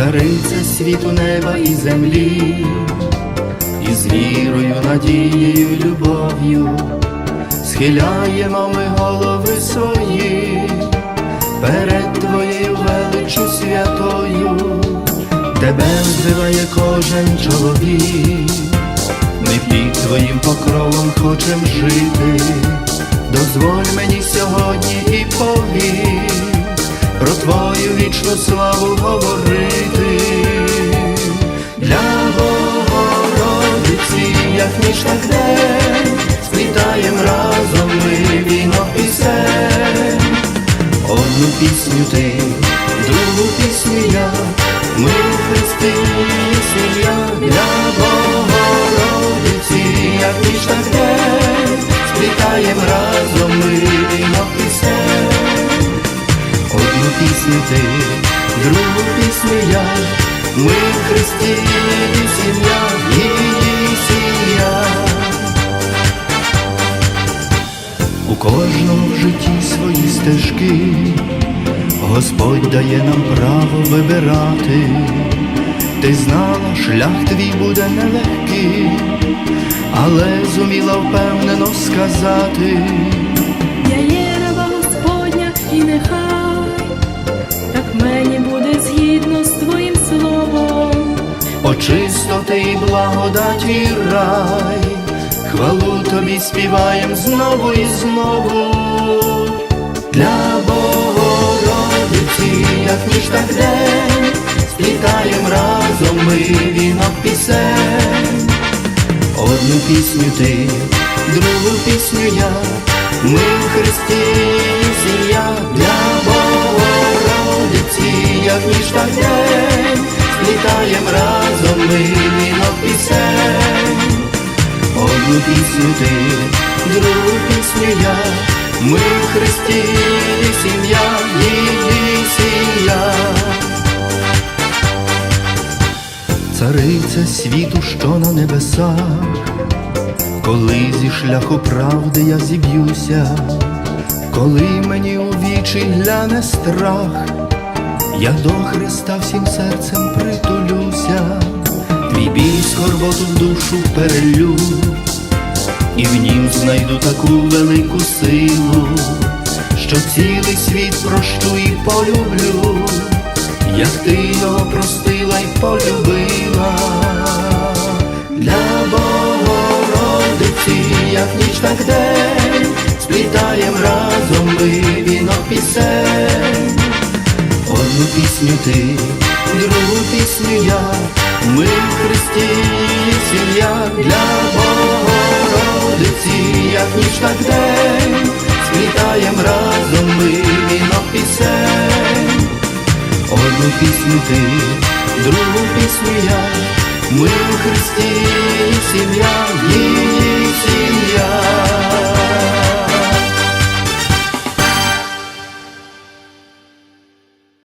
цариця світу неба і землі, і з вірою, надією, любов'ю схиляємо ми голови свої перед Твоєю величчю святою, тебе взиває кожен чоловік, ми під Твоїм покровом хочем жити, дозволь мені сьогодні і повір. Про Твою вічну славу говорити. Разом ми вінок пісень. Одну пісню ти, другу пісню я, ми в Христі сім'я, її сім'я. У кожному житті свої стежки, Господь дає нам право вибирати, ти знала, шлях твій буде нелегкий, але зуміла впевнено сказати. Я є раба Господня, і нехай так мені буде згідно з твоїм словом. О чистоти і благодаті рай, хвалу тобі співаєм знову і знову. Для Богородиці, як ніж так день, сплітаєм разом ми. Одну пісню ти, другу пісню я, ми в Христі сім'я. Для Богородиці, як ніж так день, сплітаєм разом ми вінок пісень. Одну пісню ти, другу пісню я, ми в Христі Цариця світу, що на небесах, коли зі шляху правди я зіб'юся, коли мені у вічі гляне страх, я до Христа всім серцем притулюся, твій біль скорботу в душу перелю, і в нім знайду таку велику силу, що цілий світ прощу і полюблю. Як ти його простила сплітаєм разом ми вінок пісень. Одну пісню ти, другу пісню я, ми в Христі сім'я для Богородиці, як ніч так день, сплітаєм разом ми вінок пісень. Одну пісню ти, другу пісню я, ми в Христі сім'я, її сім'я.